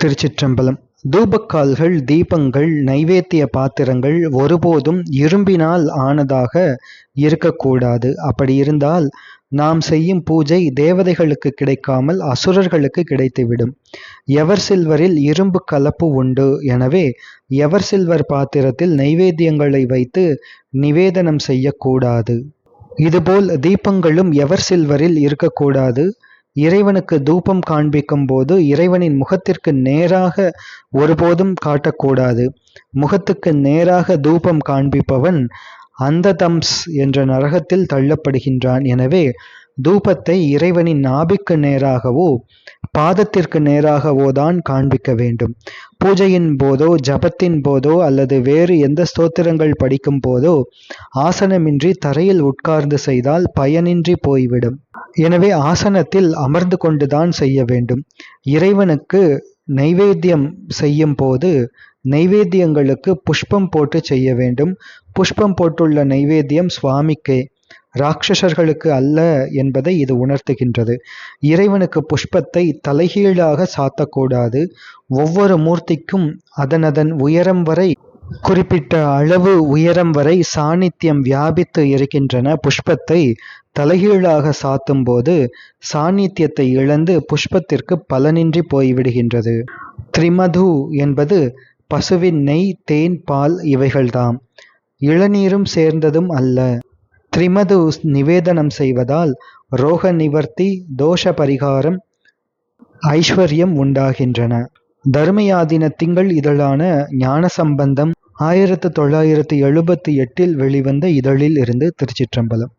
திருச்சிற்றம்பலம். தூபக்கால்கள் தீபங்கள் நைவேத்திய பாத்திரங்கள் ஒருபோதும் இரும்பினால் ஆனதாக இருக்கக்கூடாது. அப்படி இருந்தால் நாம் செய்யும் பூஜை தேவதைகளுக்கு கிடைக்காமல் அசுரர்களுக்கு கிடைத்துவிடும். எவர் சில்வரில் இரும்பு கலப்பு உண்டு? எனவே எவர் சில்வர் பாத்திரத்தில் நைவேத்தியங்களை வைத்து நிவேதனம் செய்யக்கூடாது. இதுபோல் தீபங்களும் எவர் சில்வரில் இருக்கக்கூடாது. இறைவனுக்கு தூபம் காண்பிக்கும் போது இறைவனின் முகத்திற்கு நேராக ஒருபோதும் காட்டக்கூடாது. முகத்துக்கு நேராக தூபம் காண்பிப்பவன் அந்த தம்ஸ் என்ற நரகத்தில் தள்ளப்படுகின்றான். எனவே தூபத்தை இறைவனின் நாபிக்கு நேராகவோ பாதத்திற்கு நேராகவோ தான் காண்பிக்க வேண்டும். பூஜையின் போதோ ஜபத்தின் போதோ அல்லது வேறு எந்த ஸ்தோத்திரங்கள் படிக்கும் போதோ ஆசனமின்றி தரையில் உட்கார்ந்து செய்தால் பயனின்றி போய்விடும். எனவே ஆசனத்தில் அமர்ந்து கொண்டுதான் செய்ய வேண்டும். இறைவனுக்கு நைவேத்தியம் செய்யும் போது நைவேத்தியங்களுக்கு புஷ்பம் போட்டு செய்ய வேண்டும். புஷ்பம் போட்டுள்ள நைவேத்தியம் சுவாமிக்கே. ராட்சசர்களுக்கு அல்ல என்பதை இது உணர்த்துகின்றது. இறைவனுக்கு புஷ்பத்தை தலைகீழாக சாத்தக்கூடாது. ஒவ்வொரு மூர்த்திக்கும் அதனதன் உயரம் வரை குறிப்பிட்ட அளவு உயரம் வரை சாநித்தியம் வியாபித்து இருக்கின்றன. புஷ்பத்தை தலைகீழாக சாத்தும் போது சாநித்தியத்தை இழந்து புஷ்பத்திற்கு பலனின்றி போய்விடுகின்றது. த்ரிமது என்பது பசுவின் நெய் தேன் பால் இவைகள்தாம். இளநீரும் சேர்ந்ததும் அல்ல. த்ரிமது நிவேதனம் செய்வதால் ரோக நிவர்த்தி தோஷ பரிகாரம் ஐஸ்வர்யம் உண்டாகின்றன. தர்மயாதின திங்கள் இதழான ஞான சம்பந்தம் ஆயிரத்து தொள்ளாயிரத்து எழுபத்தி எட்டில் வெளிவந்த இதழில் இருந்து திருச்சிற்றம்பலம்.